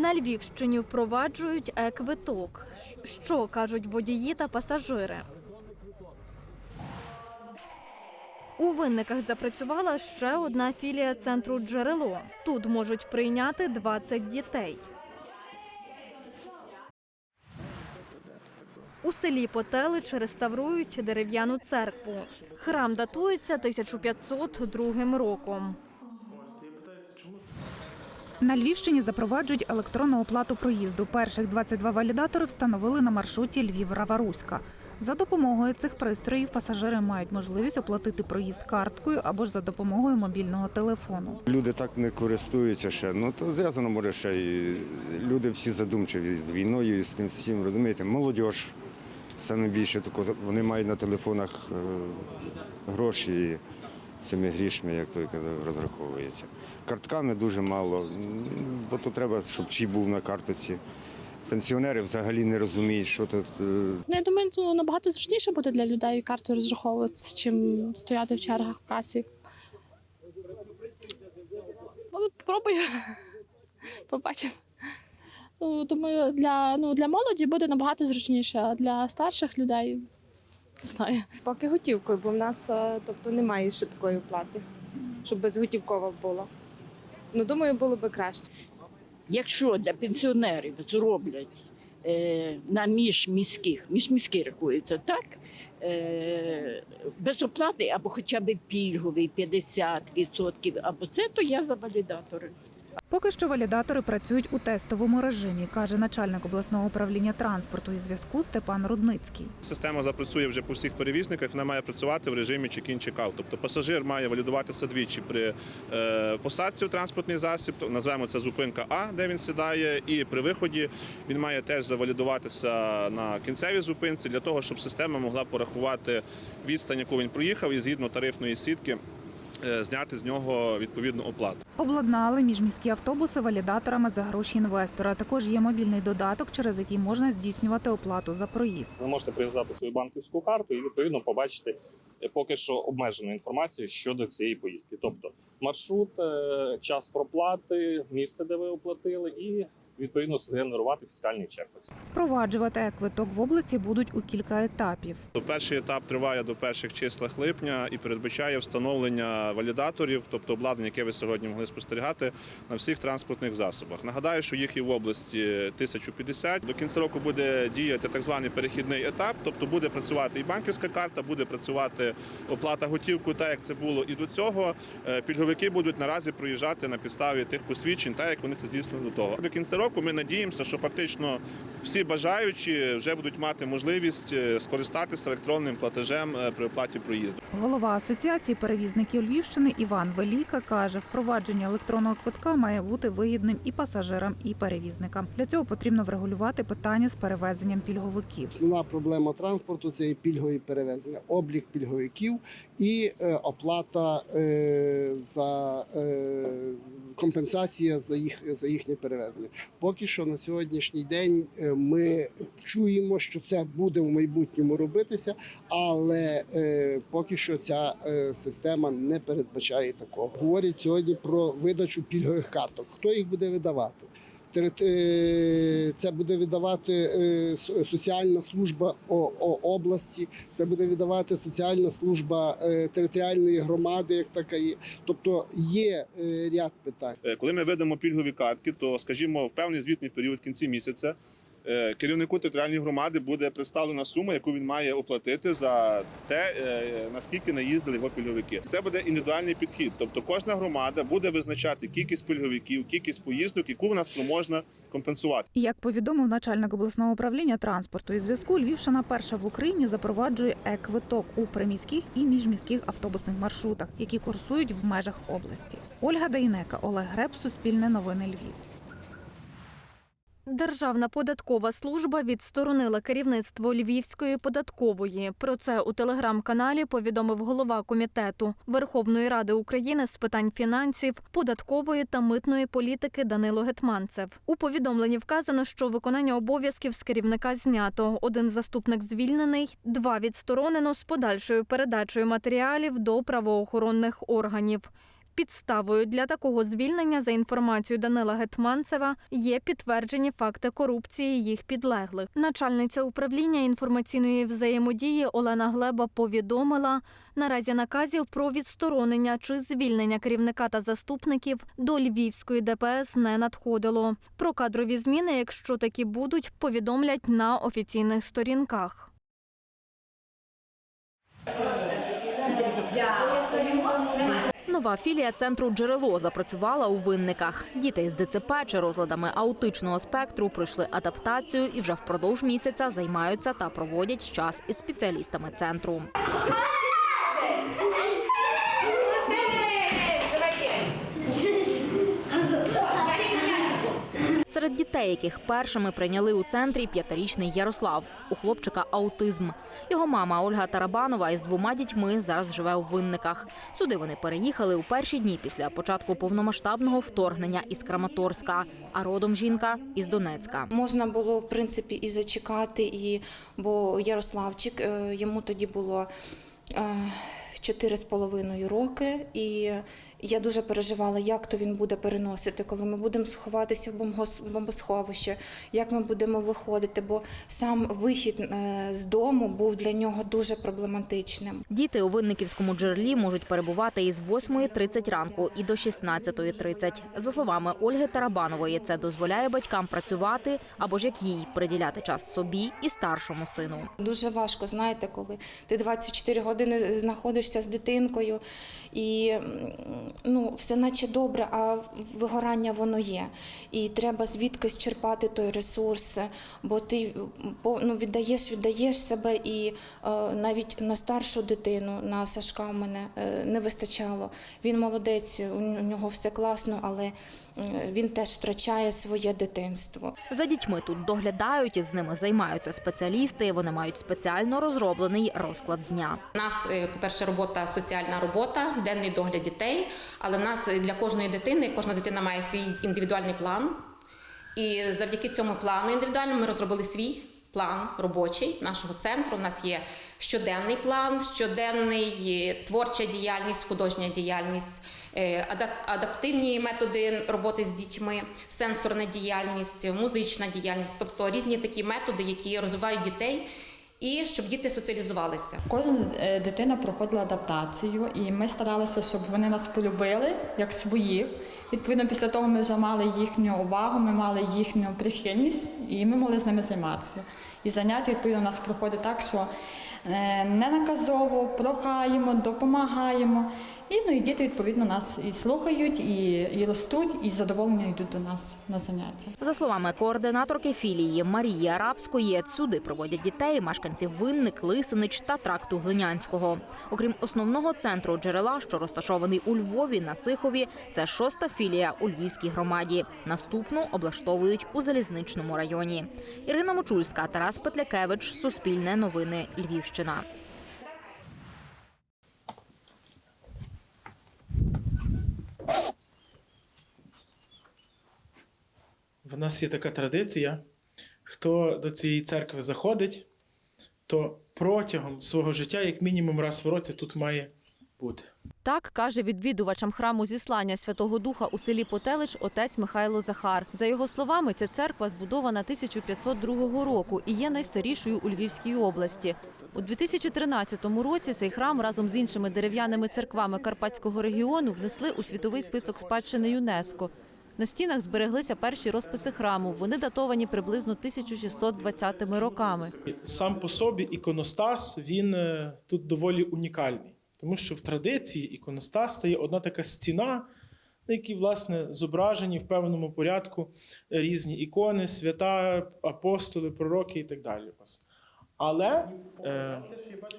На Львівщині впроваджують е-квиток. Що кажуть водії та пасажири? У винниках запрацювала ще одна філія центру джерело. Тут можуть прийняти 20 дітей. У селі Потелич реставрують дерев'яну церкву. Храм датується 1502 роком. На Львівщині запроваджують електронну оплату проїзду. Перших 22 валідатори встановили на маршруті Львів-Раваруська. За допомогою цих пристроїв пасажири мають можливість оплатити проїзд карткою або ж за допомогою мобільного телефону. Люди так не користуються ще. Ну то зв'язано може ще і люди всі задумчиві з війною і з тим всім, розумієте, молодь саме більше тако, вони мають на телефонах е, гроші цими грішми, як той казав, розраховується. Картками дуже мало, бо то треба, щоб чіп був на картоці. Пенсіонери взагалі не розуміють, що тут. е, Ну, я думаю, ну, набагато зручніше буде для людей картою розраховуватися, чим стояти в чергах в касі. Але спробую. Побачимо. Ну, думаю, для, ну, для молоді буде набагато зручніше, а для старших людей не знаю. Поки готівкою, бо в нас е, тобто, немає ще такої оплати, щоб безготівкова була. Ну, думаю, було би краще. Якщо для пенсіонерів зроблять е, на міжміських, міжміські рахується, так? Е, без оплати або хоча б пільговий 50% або це, то я за валідатори. Поки що валідатори працюють у тестовому режимі, каже начальник обласного управління транспорту і зв'язку Степан Рудницький. Система запрацює вже по всіх перевізниках. Вона має працювати в режимі check-out. Тобто пасажир має валідуватися двічі при е, посадці в транспортний засіб. Назвемо це зупинка А, де він сідає, і при виході він має теж завалідуватися на кінцевій зупинці для того, щоб система могла порахувати відстань, яку він проїхав, і згідно тарифної сітки зняти з нього відповідну оплату. Обладнали міжміські автобуси валідаторами за гроші інвестора. Також є мобільний додаток, через який можна здійснювати оплату за проїзд. Ви можете прив'язати свою банківську карту і відповідно побачити е, поки що обмежену інформацію щодо цієї поїздки. Тобто маршрут, е, час проплати, місце, де ви оплатили, і відповідно згенерувати фіскальний чек. Впроваджувати е-квиток в області будуть у кілька етапів. Перший етап триває до перших числах липня і передбачає встановлення валідаторів, тобто обладнання, яке ви сьогодні могли спостерігати на всіх транспортних засобах. Нагадаю, що їх є в області 1050. До кінця року буде діяти так званий перехідний етап, тобто буде працювати і банківська карта, буде працювати оплата готівкою, так як це було і до цього. Е, Пільговики будуть наразі проїжджати на підставі тих посвідчень, так як вони це здійснили до того. До кінця року ми надіємося, що фактично всі бажаючі вже будуть мати можливість е, скористатися електронним платежем е, при оплаті проїзду. Голова асоціації перевізників Львівщини Іван Веліка каже, впровадження електронного квитка має бути вигідним і пасажирам, і перевізникам. Для цього потрібно врегулювати питання з перевезенням пільговиків. Основна проблема транспорту це пільгові перевезення, облік пільговиків і е, оплата за компенсація за їх за їхнє перевезення. Поки що на сьогоднішній день е, ми чуємо, що це буде в майбутньому робитися, але е, поки що ця е, система не передбачає такого. Говорять сьогодні про видачу пільгових карток. Хто їх буде видавати? Е, Це буде видавати е, соціальна служба області, це буде віддавати соціальна служба е, територіальної громади, як така є. Тобто є ряд питань. Коли ми ведемо пільгові картки, то скажімо, в певний звітний період в кінці місяця керівнику територіальної громади буде представлена сума, яку він має оплатити за те, е, наскільки наїздили його пільговики. Це буде індивідуальний підхід. Тобто кожна громада буде визначати кількість пільговиків, кількість поїздок, яку вона спроможна компенсувати. Як повідомив начальник обласного управління транспорту і зв'язку, Львівщина перша в Україні запроваджує е-квиток у приміських і міжміських автобусних маршрутах, які курсують в межах області. Ольга Дейнека, Олег Греб, Суспільне новини Львів. Державна податкова служба відсторонила керівництво Львівської податкової. Про це у телеграм-каналі повідомив голова комітету Верховної Ради України з питань фінансів, податкової та митної політики Данило Гетманцев. У повідомленні вказано, що виконання обов'язків з керівника знято. Один заступник звільнений, два відсторонено з подальшою передачею матеріалів до правоохоронних органів. Підставою для такого звільнення, за інформацією Данила Гетманцева, є підтверджені факти корупції їх підлеглих. Начальниця управління інформаційної взаємодії Олена Глеба повідомила, наразі наказів про відсторонення чи звільнення керівника та заступників до Львівської ДПС не надходило. Про кадрові зміни, якщо такі будуть, повідомлять на офіційних сторінках. Нова філія центру джерело запрацювала у винниках. Діти з ДЦП чи розладами аутичного спектру пройшли адаптацію і вже впродовж місяця займаються та проводять час із спеціалістами центру. Серед дітей, яких першими прийняли у центрі п'ятирічний Ярослав. У хлопчика аутизм. Його мама Ольга Тарабанова із двома дітьми зараз живе у винниках. Сюди вони переїхали у перші дні після початку повномасштабного вторгнення із Краматорська. А родом жінка із Донецька. Можна було в принципі і зачекати, і бо Ярославчик е, йому тоді було е, чотири з половиною роки, і я дуже переживала, як то він буде переносити, коли ми будемо сховатися в бомбос- бомбосховище, як ми будемо виходити, бо сам вихід е, з дому був для нього дуже проблематичним. Діти у винниківському джерелі можуть перебувати із 8.30 ранку і до 16.30. За словами Ольги Тарабанової, це дозволяє батькам працювати або ж як їй приділяти час собі і старшому сину. Дуже важко, знаєте, коли ти 24 години знаходишся з дитинкою, і ну, все наче добре, а вигорання воно є. І треба звідкись черпати той ресурс, бо ти ну, віддаєш, віддаєш себе, і е, навіть на старшу дитину, на Сашка в мене е, не вистачало. Він молодець, у нього все класно, але він теж втрачає своє дитинство. За дітьми тут доглядають і з ними займаються спеціалісти. Вони мають спеціально розроблений розклад дня. У нас, е, по-перше, робота соціальна робота, денний догляд дітей. Але в нас для кожної дитини, кожна дитина має свій індивідуальний план. І завдяки цьому плану індивідуальному ми розробили свій план робочий нашого центру. У нас є щоденний план, щоденний е, творча діяльність, художня діяльність, е, адаптивні методи роботи з дітьми, сенсорна діяльність, музична діяльність, тобто різні такі методи, які розвивають дітей. І щоб діти соціалізувалися. Кожна е, дитина проходила адаптацію, і ми старалися, щоб вони нас полюбили як своїх. Відповідно, після того ми вже мали їхню увагу, ми мали їхню прихильність, і ми могли з ними займатися. І заняття відповідно у нас проходить так, що е, не наказово, прохаємо, допомагаємо. І, ну, і діти відповідно нас і слухають, і, і ростуть, і з задоволенням йдуть до нас на заняття. За словами координаторки філії Марії Арабської, сюди проводять дітей, мешканців Винник, Лисинич та тракту Глинянського. Окрім основного центру джерела, що розташований у Львові на Сихові, це шоста філія у Львівській громаді. Наступну облаштовують у залізничному районі. Ірина Мочульська, Тарас Петлякевич, Суспільне новини, Львівщина. В нас є така традиція: хто до цієї церкви заходить, то протягом свого життя, як мінімум раз в році, тут має бути. Так каже відвідувачам храму зіслання Святого Духа у селі Потелич отець Михайло Захар. За його словами, ця церква збудована 1502 року і є найстарішою у Львівській області. У 2013 році цей храм разом з іншими дерев'яними церквами Карпатського регіону внесли у світовий список спадщини ЮНЕСКО. На стінах збереглися перші розписи храму. Вони датовані приблизно 1620 роками. Сам по собі іконостас він е, тут доволі унікальний, тому що в традиції іконостас це є одна така стіна, на якій, власне, зображені в певному порядку різні ікони, свята, апостоли, пророки і так далі. Але е,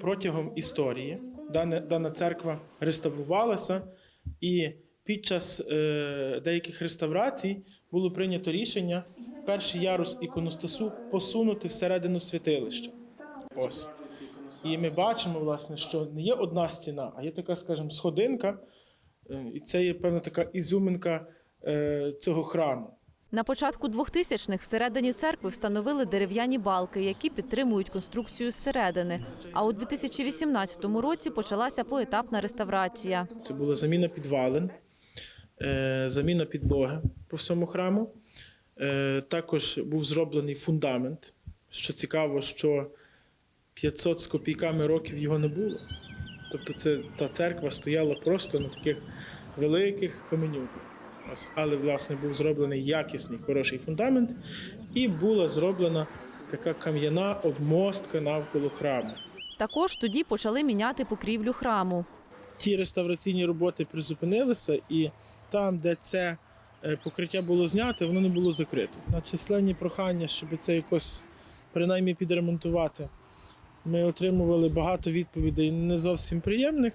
протягом історії дана, дана церква реставрувалася, і під час е, деяких реставрацій було прийнято рішення перший ярус іконостасу посунути всередину святилища. Ось. І ми бачимо, власне, що не є одна стіна, а є така, скажімо, сходинка, е, і це є певна така ізюминка е, цього храму. На початку 2000-х всередині церкви встановили дерев'яні балки, які підтримують конструкцію зсередини. А у 2018 році почалася поетапна реставрація. Це була заміна підвалин, заміна підлоги по всьому храму. Е, Також був зроблений фундамент. Що цікаво, що 500 з копійками років його не було. Тобто це, та церква стояла просто на таких великих каменюках. Але, власне, був зроблений якісний, хороший фундамент, і була зроблена така кам'яна обмостка навколо храму. Також тоді почали міняти покрівлю храму. Ті реставраційні роботи призупинилися, і там, де це е, покриття було знято, воно не було закрито. На численні прохання, щоб це якось принаймні підремонтувати. Ми отримували багато відповідей не зовсім приємних,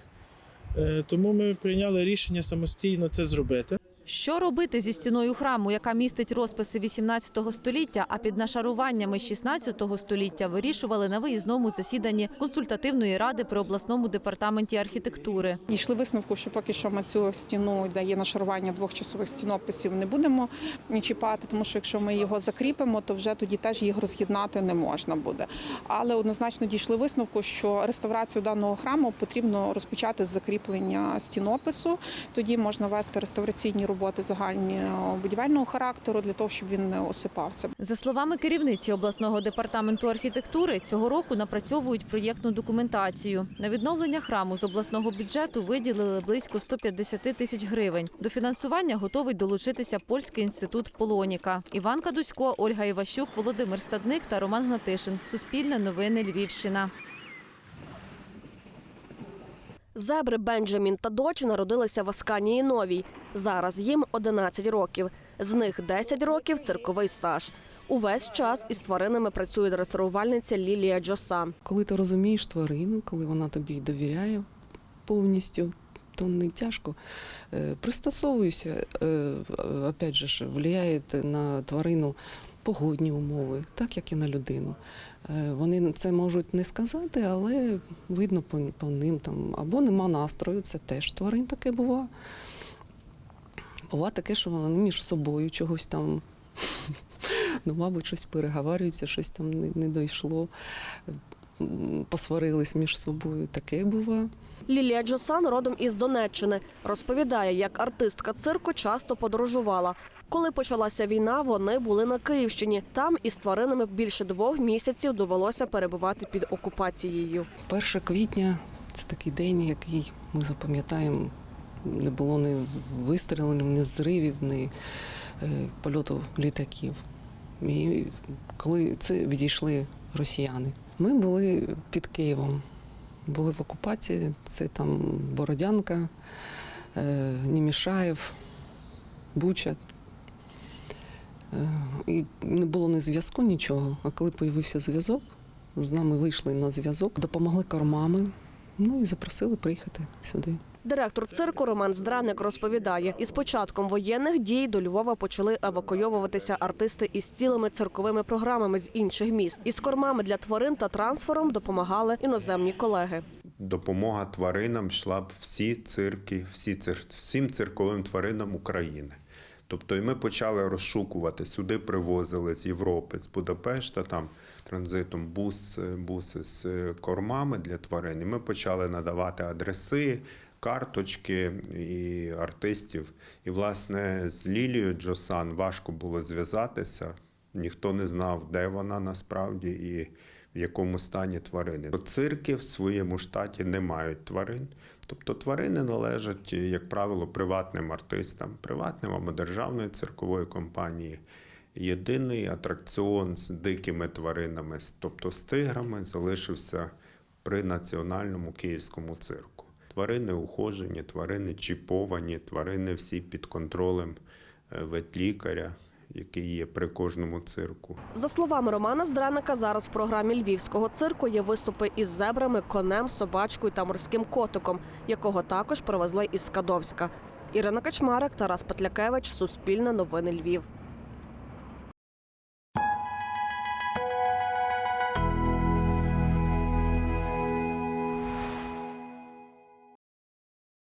е, тому ми прийняли рішення самостійно це зробити. Що робити зі стіною храму, яка містить розписи 18 століття, а під нашаруваннями 16 століття вирішували на виїзному засіданні консультативної ради при обласному департаменті архітектури. Дійшли висновку, що поки що ми цю стіну, де є нашарування двох часових стінописів, не будемо чіпати, тому що якщо ми його закріпимо, то вже тоді теж їх роз'єднати не можна буде. Але однозначно дійшли висновку, що реставрацію даного храму потрібно розпочати з закріплення стінопису. Тоді можна вести реставраційні роботи загального будівельного характеру для того, щоб він не осипався. За словами керівниці обласного департаменту архітектури, цього року напрацьовують проєктну документацію. На відновлення храму з обласного бюджету виділили близько 150 тисяч гривень. До фінансування готовий долучитися польський інститут Полоніка. Іван Кадусько, Ольга Іващук, Володимир Стадник та Роман Гнатишин. Суспільне новини Львівщина. Зебри Бенджамін та Доч народилися в Асканії Новій. Зараз їм 11 років. З них 10 років цирковий стаж. Увесь час із тваринами працює реставрувальниця Лілія Джоса. Коли ти розумієш тварину, коли вона тобі довіряє повністю, то не тяжко. Е, Пристосовуюся, е, опять же, впливає на тварину погодні умови, так як і на людину. Е, Вони це можуть не сказати, але видно по, по ним там або нема настрою, це теж тварин таке буває. Буває таке, що вони між собою чогось там, ну, мабуть, щось переговарюються, щось там не, не дійшло, посварились між собою. Таке буває. Лілія Джосан родом із Донеччини. Розповідає, як артистка цирку часто подорожувала. Коли почалася війна, вони були на Київщині. Там із тваринами більше двох місяців довелося перебувати під окупацією. 1 квітня це такий день, який ми запам'ятаємо. Не було ні вистрілів, ні зривів, ні е, польоту літаків. І коли це відійшли росіяни, ми були під Києвом, були в окупації. Це там Бородянка, е, Німішаєв, Буча. Е, І не було ні зв'язку, нічого. А коли з'явився зв'язок, з нами вийшли на зв'язок, допомогли кормами, ну і запросили приїхати сюди. Директор цирку Роман Здраник розповідає, із початком воєнних дій до Львова почали евакуйовуватися артисти із цілими цирковими програмами з інших міст. Із кормами для тварин та трансфером допомагали іноземні колеги. допомога тваринам йшла б всі цирки, всі цир, всім цирковим тваринам України. Тобто і ми почали розшукувати, сюди привозили з Європи, з Будапешта, там транзитом бус, буси з кормами для тварин. І ми почали надавати адреси, карточки і артистів. І, власне, з Лілією Джосан важко було зв'язатися. Ніхто не знав, де вона насправді і в якому стані тварини. Цирки в своєму штаті не мають тварин. Тобто тварини належать, як правило, приватним артистам, приватним або державної циркової компанії. Єдиний атракціон з дикими тваринами, тобто з тиграми, залишився при національному київському цирку. Тварини ухожені, тварини чіповані, тварини всі під контролем е, ветлікаря, який є при кожному цирку. За словами Романа Здраника, зараз в програмі львівського цирку є виступи із зебрами, конем, собачкою та морським котиком, якого також привезли із Скадовська. Ірина Качмарик, Тарас Петлякевич, Суспільне новини Львів.